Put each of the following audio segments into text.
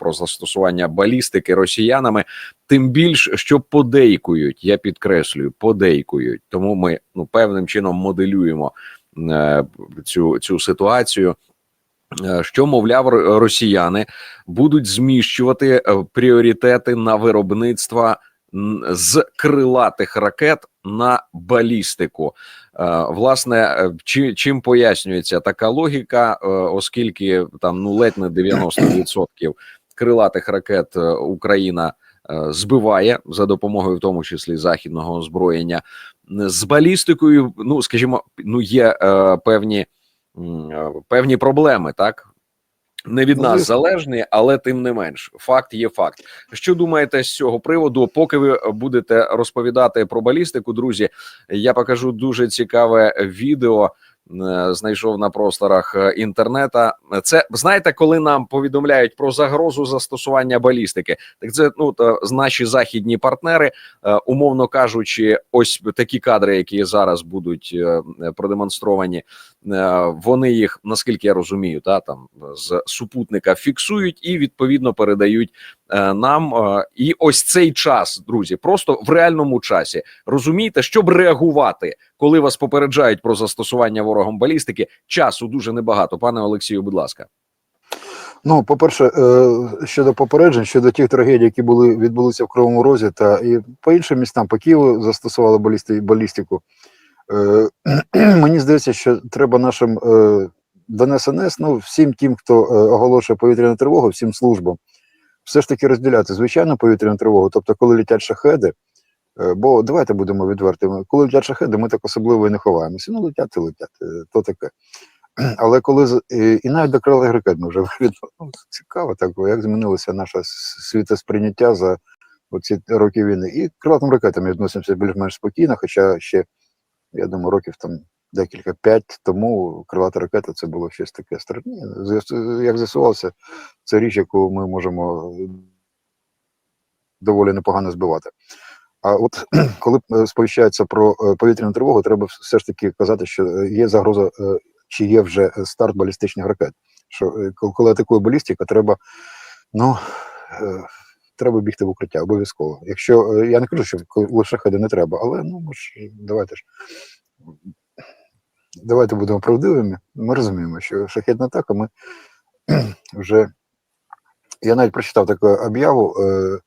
про застосування балістики росіянами, тим більш що подейкують. Я підкреслюю, подейкують. Тому ми ну певним чином моделюємо е, цю, цю ситуацію. е, Що мовляв, росіяни будуть зміщувати е, пріоритети на виробництво з крилатих ракет на балістику. Е, Власне, чи, чим пояснюється така логіка, оскільки там ну ледь не 90% крилатих ракет е, Україна е, збиває за допомогою, в тому числі західного озброєння, з балістикою, ну скажімо, ну є е, певні, е, певні проблеми, так. Не від нас залежні, але тим не менш, факт є факт. Що думаєте з цього приводу? Поки ви будете розповідати про балістику, друзі, я покажу дуже цікаве відео. Е, Знайшов на просторах е, інтернета. Це знаєте, коли нам повідомляють про загрозу застосування балістики, так це ну то наші західні партнери, е, умовно кажучи, ось такі кадри, які зараз будуть продемонстровані, вони їх, наскільки я розумію, та там з супутника фіксують і відповідно передають е, нам. Е, І ось цей час, друзі, просто в реальному часі розумієте, щоб реагувати, коли вас попереджають про застосування ворогом балістики. Часу дуже небагато. Пане Олексію, будь ласка. Ну, по-перше, е, щодо попереджень, щодо тих трагедій, які були відбулися в Кривому Розі, та і по іншим містам, по Києву застосували балісти, балістику. Е, мені здається, що треба нашим е, ДНСНС, ну всім тим, хто е, оголошує повітряну тривогу, всім службам, все ж таки розділяти звичайну повітряну тривогу, тобто, коли летять шахеди. Бо давайте будемо відвертими. Коли летять шахеди, ми так особливо і не ховаємося. Ну, летять і летять, то таке. Але коли і, навіть до крилих ракет ми вже ну, цікаво, так як змінилося наше світосприйняття за оці роки війни. І крилатим ракетам відносимося більш-менш спокійно, хоча ще, я думаю, років там декілька п'ять тому крилата ракета це було щось таке страшне. Як з'ясувалося, це річ, яку ми можемо доволі непогано збивати. А от коли е, сповіщається про е, повітряну тривогу, треба все ж таки казати, що е, є загроза, чи є вже старт балістичних ракет. Що коли- атакує балістика, треба ну треба бігти в укриття обов'язково. Якщо е, я не кажу, що лише ходи не треба, але ну ж давайте ж давайте будемо правдивими. Ми розуміємо, що шахетна атака ми вже я навіть прочитав таку об'яву. Е,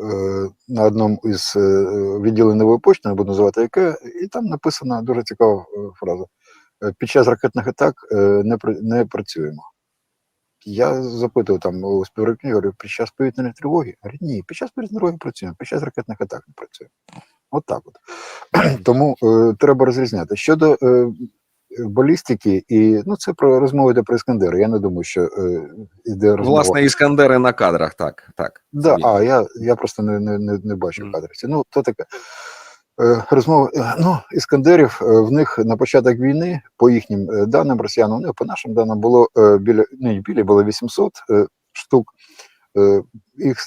е, на одному із е, відділень нової почти, не буду називати яке, і там написана дуже цікава е, фраза. Під час ракетних атак не, не працюємо. Я запитую там у співробітників, говорю, під час повітряної тривоги? Говорять, ні, під час повітряної тривоги працюємо, під час ракетних атак не працюємо. От так от. Тому е, треба розрізняти. Щодо е, балістики, і ну це про розмови про іскандери. Я не думаю, що е, іде розмова. Власне, іскандери на кадрах. Так, так. Да, а я, я просто не, не, не, не бачу Мгм. кадрів. Ну, то таке. Е, розмова, е, ну, іскандерів е, в них на початок війни, по їхнім даним росіянам, ну, по нашим даним, було біля, не біля, було 800 е, штук. Їх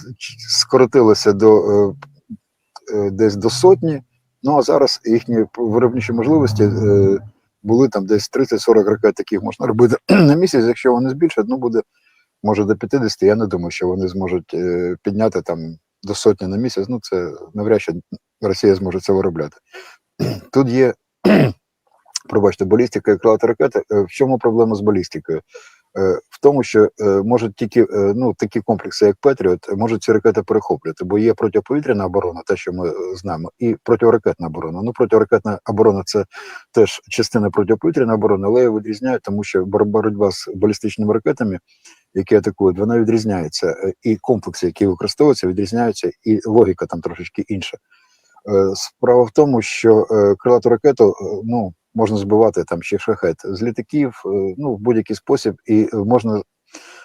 скоротилося до десь до сотні. Ну а зараз їхні виробничі можливості були там десь 30-40 ракет, таких можна робити на місяць. Якщо вони збільшать, ну буде може до 50, я не думаю, що вони зможуть підняти там до сотні на місяць. Ну це навряд чи Росія зможе це виробляти. Тут є, пробачте, балістика і крилата ракети. Е, В чому проблема з балістикою? Е, В тому, що е, можуть тільки ну, такі комплекси, як Петріот, можуть ці ракети перехоплювати, бо є протиповітряна оборона, те, що ми знаємо, і протиракетна оборона. Ну, протиракетна оборона це теж частина протиповітряної оборони, але її відрізняють, тому що боротьба з балістичними ракетами які атакують, вона відрізняється. е, І комплекси, які використовуються, відрізняються, і логіка там трошечки інша. Е, Справа в тому, що е, крилату ракету ну, можна збивати там ще шахет з літаків, ну, в будь-який спосіб, і можна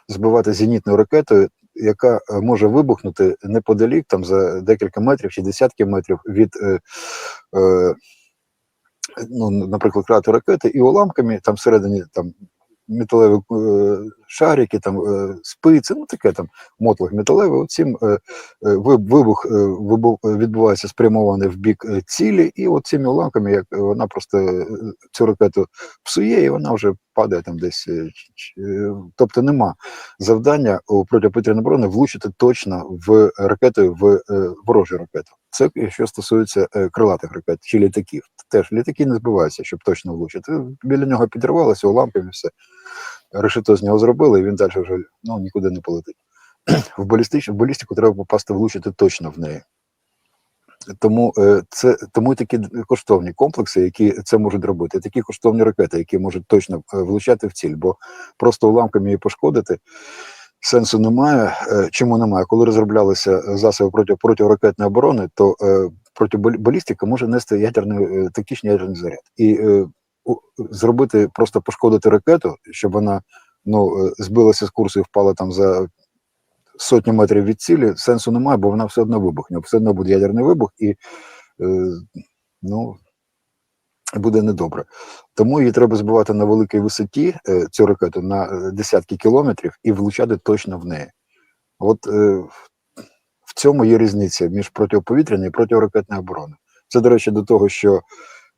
збивати зенітною ракетою, яка може вибухнути неподалік, там за декілька метрів чи десятки метрів від. Ну, наприклад, крилатої ракети, і уламками там всередині там металеві е, шарики, там е, спиці, ну таке там мотлох металевий. Оцім е, ви- вибух відбувається спрямований в бік цілі, і от цими уламками, як вона просто цю ракету псує, і вона вже падає там десь. Тобто нема завдання у протиповітряної оборони влучити точно в ракету в ворожу ракету. Це що стосується е, крилатих ракет чи літаків. Теж літаки не збиваються, щоб точно влучити. Біля нього підірвалося уламками, все. Решето з нього зробили, і він далі вже ну, нікуди не полетить. В балістич, в балістику треба попасти влучити точно в неї. Тому е, це тому такі коштовні комплекси, які це можуть робити, такі коштовні ракети, які можуть точно е, влучати в ціль, бо просто уламками її пошкодити сенсу немає. Е, Чому немає? Коли розроблялися засоби проти протиракетної оборони, то е, протибалістика може нести ядерний е, тактичний ядерний заряд. І зробити просто пошкодити ракету, щоб вона ну, збилася з курсу і впала там за сотні метрів від цілі, сенсу немає, бо вона все одно вибухне. Все одно буде ядерний вибух і е, ну, буде недобре. Тому її треба збивати на великій висоті, е, цю ракету на е, десятки кілометрів і влучати точно в неї. От е, в цьому є різниця між протиповітряною і протиракетною обороною. Це, до речі, до того, що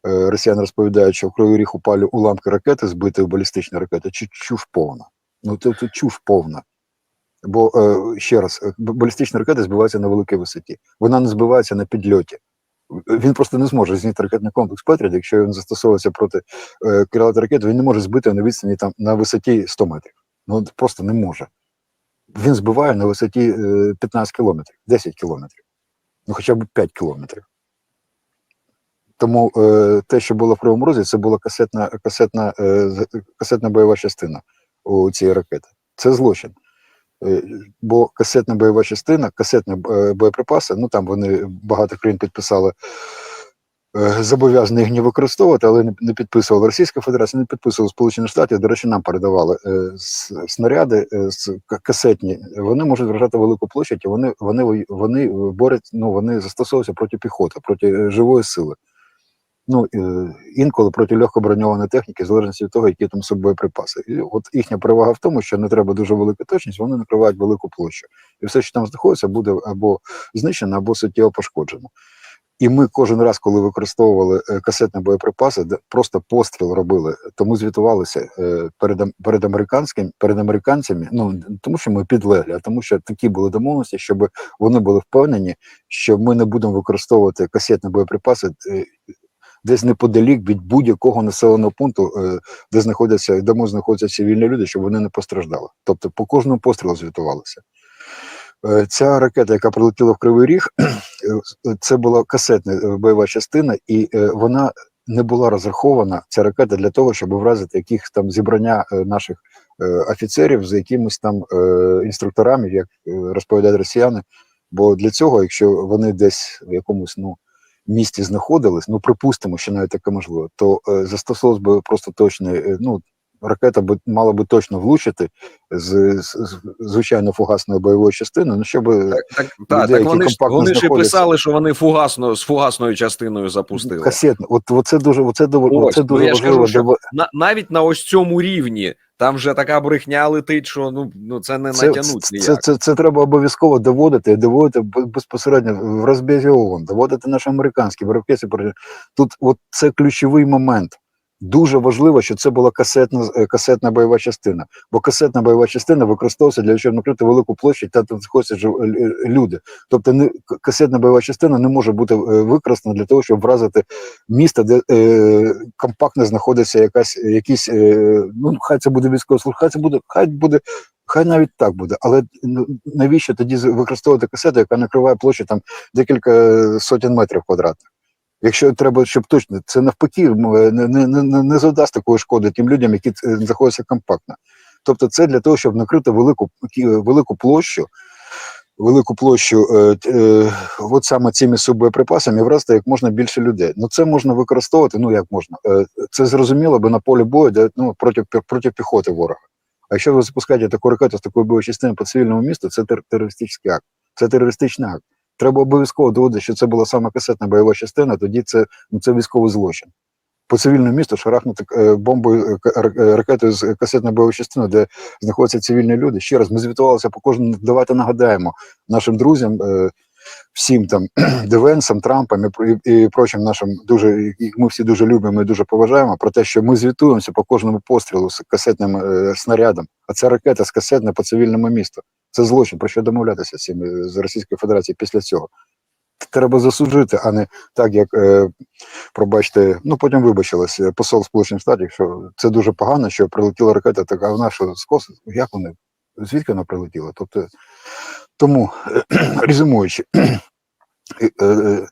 росіяни розповідають, що в Кривий Ріг упали уламки ракети, збитої балістичної ракети, чи чуш повна. Ну, це, це чуш повна. Бо ще раз, балістична ракета збивається на великій висоті. Вона не збивається на підльоті. Він просто не зможе зняти ракетний комплекс Петрід, якщо він застосовується проти е, крилатої ракети, він не може збити на відстані там на висоті 100 метрів. Ну просто не може. Він збиває на висоті е, 15 кілометрів, 10 кілометрів, ну хоча б 5 кілометрів. Тому е, те, що було в Кривому Розі, це була касетна, касетна, е, касетна бойова частина у цієї ракети. Це злочин. Е, Бо касетна бойова частина, касетні е, боєприпаси, ну там вони багато країн підписали е, зобов'язані їх не використовувати, але не, підписувала Російська Федерація, не підписувала Сполучені Штати. До речі, нам передавали снаряди касетні. Вони можуть вражати велику площадь, і вони, вони, вони борють, ну вони застосовуються проти піхоти, проти живої сили. Ну, е, інколи проти легкоброньованої техніки, в залежності від того, які там собою боєприпаси. І от їхня перевага в тому, що не треба дуже велика точність, вони накривають велику площу. І все, що там знаходиться, буде або знищено, або суттєво пошкоджено. І ми кожен раз, коли використовували е, касетні боєприпаси, просто постріл робили, тому звітувалися е, перед, перед американським, перед американцями. Ну тому, що ми підлеглі, а тому, що такі були домовленості, щоб вони були впевнені, що ми не будемо використовувати касетні боєприпаси десь неподалік від будь-якого населеного пункту, е, де знаходяться, можуть знаходяться цивільні люди, щоб вони не постраждали. Тобто по кожному пострілу звітувалося. Е, Ця ракета, яка прилетіла в Кривий Ріг, е, це була касетна бойова частина, і вона не була розрахована, ця ракета, для того, щоб вразити якихось там зібрання наших офіцерів з якимись там інструкторами, як розповідають росіяни. Бо для цього, якщо вони десь в якомусь ну, місті знаходились, ну припустимо, що навіть таке можливо, то е, застосовувалось би просто точно, е, ну, ракета би мала би точно влучити з, з, з звичайно фугасної бойової частини, ну щоб Так, так, так, людей, так вони ж вони ж і писали, що вони фугасно з фугасною частиною запустили. касетно. От, от це дуже, оце, дуже- Ось, це ну, дуже я важливо. кажу, що На, навіть на ось цьому рівні там вже така брехня летить, що ну, ну це не Це, натягнуть це, це, це, це треба обов'язково доводити, доводити безпосередньо в розбізі ООН, доводити наші американські партнери. Тут от це ключовий момент. Дуже важливо, що це була касетна е, касетна бойова частина, бо касетна бойова частина використовується для щоб накрити велику площадь та там знаходяться е, люди. Тобто не касетна бойова частина не може бути е, використана для того, щоб вразити місто, де е, компактно знаходиться якась якісь, е, ну хай це буде військовослужба, хай це буде, хай буде Хай навіть так буде, але навіщо тоді використовувати касету, яка накриває площу там декілька сотень метрів квадратних? Якщо треба, щоб точно, це навпаки е, не, не, не, не завдасть такої шкоди тим людям, які е, знаходяться компактно. Тобто, це для того, щоб накрити велику велику площу, велику площу, е, е, от саме цими субоєприпасами, і вразити як можна більше людей. Ну це можна використовувати. Ну як можна? Е, це зрозуміло би на полі бою, де ну проти проти піхоти ворога. А якщо ви запускаєте таку ракету з такою бойовою частиною по цивільному місту, це тер- терористичний акт. Це терористичний акт. Треба обов'язково доводити, що це була саме касетна бойова частина, тоді це, ну, це військовий злочин. по цивільному місту шарахнути е, бомбою е, е, ракетою з касетної бойової частини, де знаходяться цивільні люди. Ще раз ми звітувалися по кожному. Давайте нагадаємо нашим друзям, всім там Девенсам, Трампам і, і, прочим нашим дуже їх ми всі дуже любимо і дуже поважаємо про те, що ми звітуємося по кожному пострілу з касетним снарядом. А це ракета з касетне по цивільному місту. Це злочин. Про що домовлятися з цим з Російською Федерацією після цього? Треба засуджити, а не так, як е, пробачте, ну потім вибачилось е, посол Сполучених Штатів, що це дуже погано, що прилетіла ракета, так а вона що скос, як вони? Звідки вона прилетіла? Тобто, тому резюмуючи,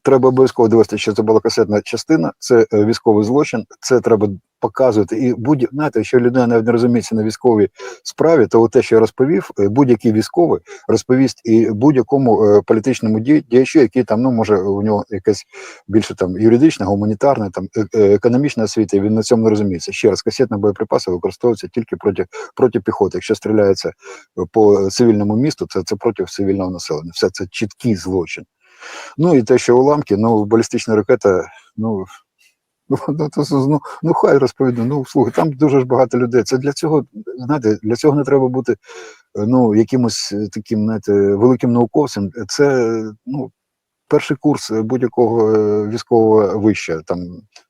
треба обов'язково довести, що це була касетна частина, це е, військовий злочин, це треба показувати. І будь знаєте, якщо людина навіть не розуміється на військовій справі, то те, що я розповів, е, будь-який військовий розповість і будь-якому е, політичному діячу, який там ну може у нього якась більше там юридична, гуманітарна, там е- е, економічна освіта, він на цьому не розуміється. Ще раз, касетні боєприпаси використовуються тільки проти проти піхоти. Якщо стріляється по цивільному місту, це, це проти цивільного населення. Все це чіткий злочин. Ну і те, що уламки, ну балістична ракета, ну. Ну, ну, ну, ну хай розповіду. Ну слухай, там дуже ж багато людей. Це для цього, знаєте, для цього не треба бути ну, якимось е, таким, знаєте, великим науковцем. Це ну, перший курс будь-якого е, військового вища, там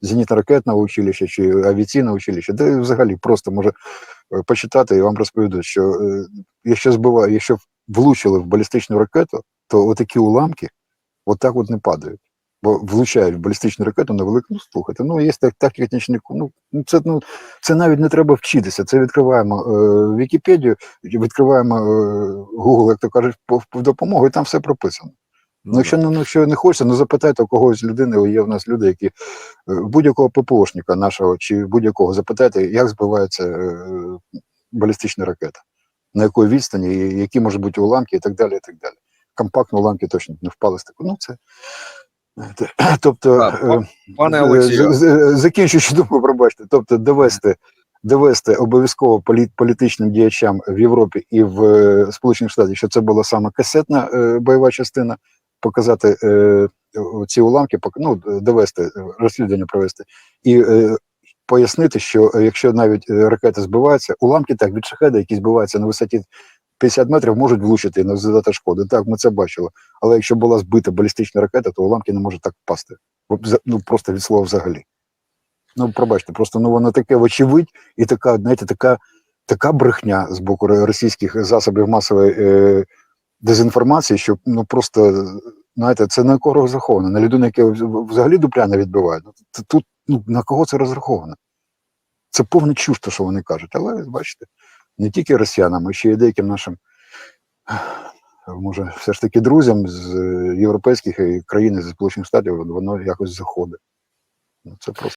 зенітно-ракетне училище чи авіаційне училище, де взагалі просто може е, почитати і вам розповідуть, що якщо збиває, якщо влучили в балістичну ракету, то отакі уламки отак от не падають. Бо влучають в балістичну ракету на велику, ну слухайте, ну є так, так технічний, ну, ну, це, ну, це навіть не треба вчитися. Це відкриваємо е, Вікіпедію, відкриваємо е, Google, як то кажуть, по, по допомогу, і там все прописано. Ну, якщо, ну, якщо не хочеться, ну запитайте у когось людини, є в нас люди, які е, будь-якого ППОшника нашого чи будь-якого запитайте, як збивається е, балістична ракета, на якої відстані, які можуть бути уламки і так далі. і так далі. Компактні уламки точно не впали з такого. Ну, це. Тобто, Так, е, Пане Олексію, Закінчуючи думку, пробачте. Тобто довести, довести обов'язково полі- політичним діячам в Європі і в е, Сполучених Штатах, що це була саме касетна е, бойова частина, показати е, ці уламки, ну, довести, розслідування провести. І е, пояснити, що якщо навіть ракети збиваються, уламки так від шахеда, які збиваються на висоті 50 метрів, можуть влучити і завдати шкоди. Так, ми це бачили. Але якщо була збита балістична ракета, то уламки не можуть так впасти. Ну просто від слова взагалі. Ну, пробачте, просто ну воно таке вочевидь, і така, знаєте, така, така брехня з боку російських засобів масової е, дезінформації, що ну просто знаєте, це на кого розраховано? На людину, яка взагалі дупля не відбиває. Ну, Тут ну, на кого це розраховано? Це повне чуш, що вони кажуть. Але бачите, не тільки росіянам, а ще й деяким нашим, може, все ж таки друзям з європейських країн, зі Сполучених Штатів, воно якось заходить. Ну, це просто.